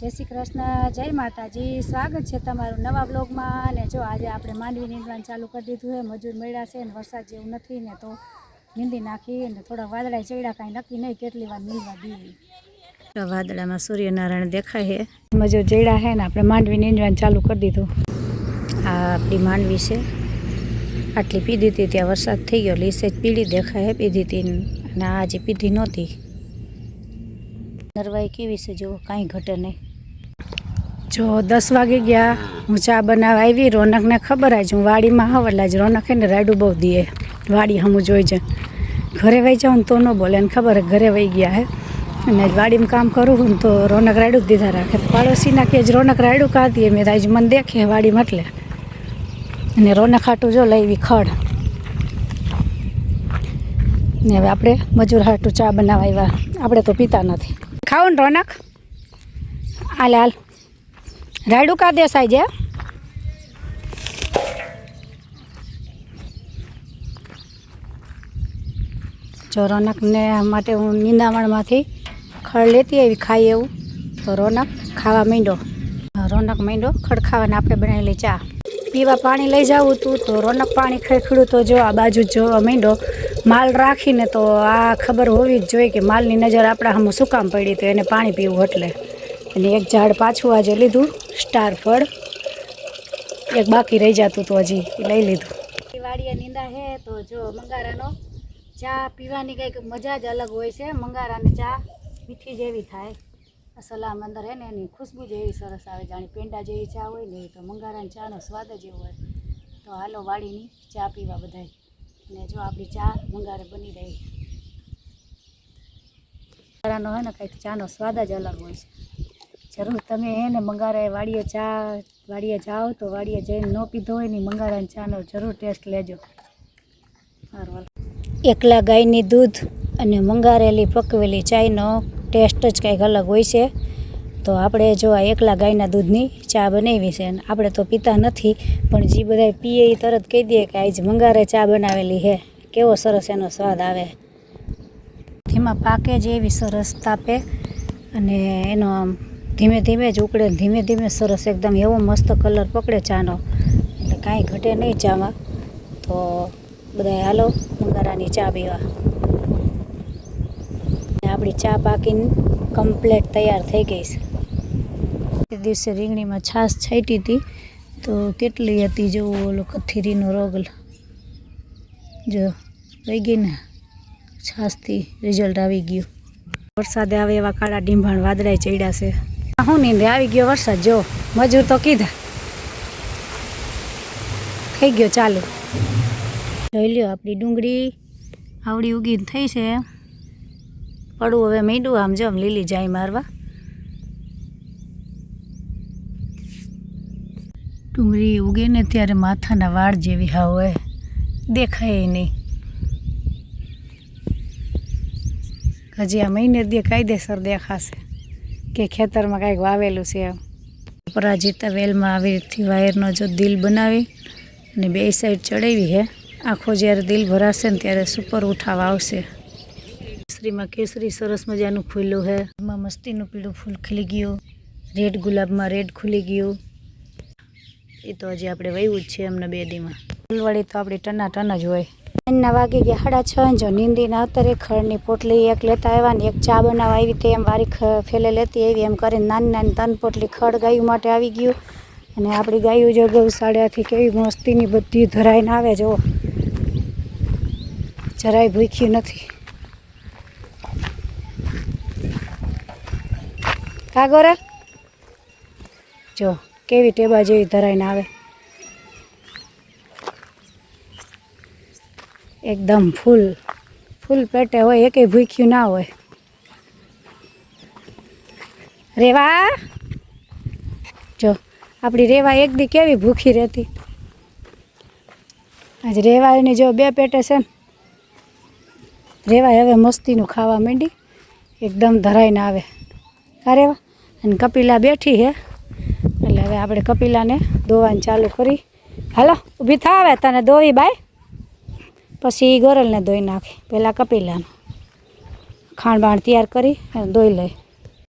જય શ્રી કૃષ્ણ જય માતાજી. સ્વાગત છે તમારું નવા બ્લોગમાં. અને જો આજે આપણે માંડવી નીંદવાનું ચાલુ કરી દીધું છે. મજૂર મળ્યા છે અને વરસાદ જેવું નથી ને તો નીંદી નાખી અને થોડા વાદળા ચડ્યા. કાંઈ નક્કી નહીં કેટલી વાર નીંદવા દઈએ. વાદળામાં સૂર્યનારાયણ દેખાય છે. મજૂર જડ્યા છે ને આપણે માંડવી નીંદવાનું ચાલુ કરી દીધું. આ આપણી માંડવી છે. આટલી પીધી હતી ત્યાં વરસાદ થઈ ગયો. લીસે જ પીળી દેખાય પીધી હતી. અને આજે પીધી નહોતી. નરવાઈ કેવી છે? જો કાંઈ ઘટે નહીં. જો દસ વાગે ગયા, હું ચા બનાવવા આવી, રોનકને ખબર જ હું વાડીમાં હોવ એટલે જ રોનક ને રાયડું બહુ દે વાડી હમું જોઈ જાય ઘરે વહી જાઉં તો ન બોલે ને ખબર ઘરે વહી ગયા હે. અને વાડીમાં કામ કરું હું તો રોનક રાડું જ દીધા રાખે. પાડોશીના કે જ રોનક રાયડું કાઢીએ, મેં આજ મને દેખે વાડીમાં એટલે. અને રોનક હાટું જો લઈ ખડ. ને હવે આપણે મજૂર હાટું ચા બનાવવા આવ્યા. આપણે તો પીતા નથી. ખાઓ ને રોનક. હાલ હાલ. રાયડું દેસાઈ જે જો રોનકને માટે હું નિંદામણમાંથી ખડ લેતી આવી ખાઈ એવું તો રોનક ખાવા માંડ્યો રોનક માંડ્યો ખડ ખાવાને આપણે બનાવેલી ચા પીવા પાણી લઈ જવું હતું તો રોનક પાણી ખેખડ્યું તો જો આ બાજુ જોવા માંડ્યો માલ રાખીને તો આ ખબર હોવી જ જોઈએ કે માલની નજર આપણા સામે શું કામ પડી તો એને પાણી પીવું એટલે અને એક ઝાડ પાછું આજે લીધું સ્ટાર ફળ. એક બાકી રહી જતું હતું હજી એ લઈ લીધું. વાડીએ નીંદા હે, તો જો મંગારાનો ચા પીવાની કંઈક મજા જ અલગ હોય છે. મંગારાની ચા મીઠી જેવી થાય. સલામ અંદર હે ને એની ખુશ્બુ જેવી સરસ આવે, જાણે પેંડા જેવી ચા હોય ને, તો મંગારાની ચાનો સ્વાદ જ એવો હોય. તો હાલો વાડીની ચા પીવા બધાય. ને જો આપણી ચા મંગારે બની રહી. મંગારાનો હે ને કંઈક ચાનો સ્વાદ જ અલગ હોય છે. જરૂર તમે એને મંગારાએ મંગારે વાડીએ ચા વાડીએ જાઓ તો વાડીએ જઈને ન પીધો હોય ને મંગારાની ચાનો જરૂર ટેસ્ટ લેજો. એકલા ગાયની દૂધ અને મંગારેલી પકવેલી ચાયનો ટેસ્ટ જ કંઈક અલગ હોય છે. તો આપણે જો આ એકલા ગાયના દૂધની ચા બનાવી છે અને આપણે તો પીતા નથી પણ જે બધા પીએ એ તરત કહી દે કે આજ મંગારે ચા બનાવેલી છે. કેવો સરસ એનો સ્વાદ આવે. તેમાં પાકે જ એવી સરસ તાપે અને એનો આમ ધીમે ધીમે જ ઉકળે ધીમે ધીમે સરસ એકદમ એવો મસ્ત કલર પકડે ચાનો. એટલે કાંઈ ઘટે નહીં ચામાં. તો બધા હાલો મંગારાની ચા પીવા. આપણી ચા પાકીને કમ્પ્લેટ તૈયાર થઈ ગઈ છે. તે દિવસે રીંગણીમાં છાશ છાંટી હતી. તો કેટલી હતી જો ઓલો કથીરીનો રોગ જો, રહી ગઈ ને? છાશથી રિઝલ્ટ આવી ગયું. વરસાદે આવે એવા કાળા ડીંભાણ વાદળાય ચડ્યા છે. હું નીંદે આવી ગયો વરસાદ, જો. મજૂર તો કીધા. થઈ ગયો ચાલુ. જોઈ લ્યો આપણી ડુંગળી. આવડી ઉગી થઈ છે. પડવું હવે મીંડું, આમ જો લીલી જાય મારવા. ડુંગળી ઉગે ને ત્યારે માથાના વાળ જેવી હા હોય. દેખાય નહીં. હજી આ મહિને દે, કાયદેસર દેખાશે. કે ખેતરમાં કાંઈક વાવેલું છે પરાજિતા વેલમાં આવી રીતથી વાયરનો જો દિલ બનાવી અને બે સાઈડ ચડાવી હે, આખો જ્યારે દિલ ભરાશે ને ત્યારે સુપર ઉઠાવ આવશે. કેસરીમાં કેસરી સરસ મજાનું ખુલ્લું છે એમાં મસ્તીનું પીળું ફૂલ ખીલી ગયું. રેડ ગુલાબમાં રેડ ખુલી ગયું. એ તો હજી આપણે વહ્યું જ છે એમના બે દીમાં ફૂલવાળી તો આપણી ટના ટન જ હોય. એના વાગી ગયા સાડા છ જો નીંદીને અત્યારે ખડની પોટલી એક લેતા આવ્યા ને એક ચા બનાવવા આવી તે એમ વારી ફેલે લેતી આવી, એમ કરીને નાની નાની તન પોટલી ખડ ગાયું માટે આવી ગયું. અને આપણી ગાયું જો ગૌશાળાથી કેવી મસ્તીની બધી ધરાઈને આવે, જો. જરાય ભૂખ્યું નથી. કાગોરા? જો, કેવી ટેબા જેવી ધરાઈને આવે. એકદમ ફૂલ ફૂલ પેટે હોય, એકેય ભૂખ્યું ના હોય. રેવા? જો, આપણી રેવા એક દી કેવી ભૂખી રહેતી. આજ રેવાની જો બે પેટે છે ને રેવા હવે મસ્તીનું ખાવા માંડી, એકદમ ધરાઈને આવે. કા રેવા? અને કપિલા બેઠી હે, એટલે હવે આપણે કપિલાને દોવાનું ચાલુ કરી. હાલો, ઊભી થાવે તને દોવી બાય. પછી ગોરલને ધોઈ નાખી પહેલાં કપિલાને. ખાંડ બાણ તૈયાર કરી અને ધોઈ લઈ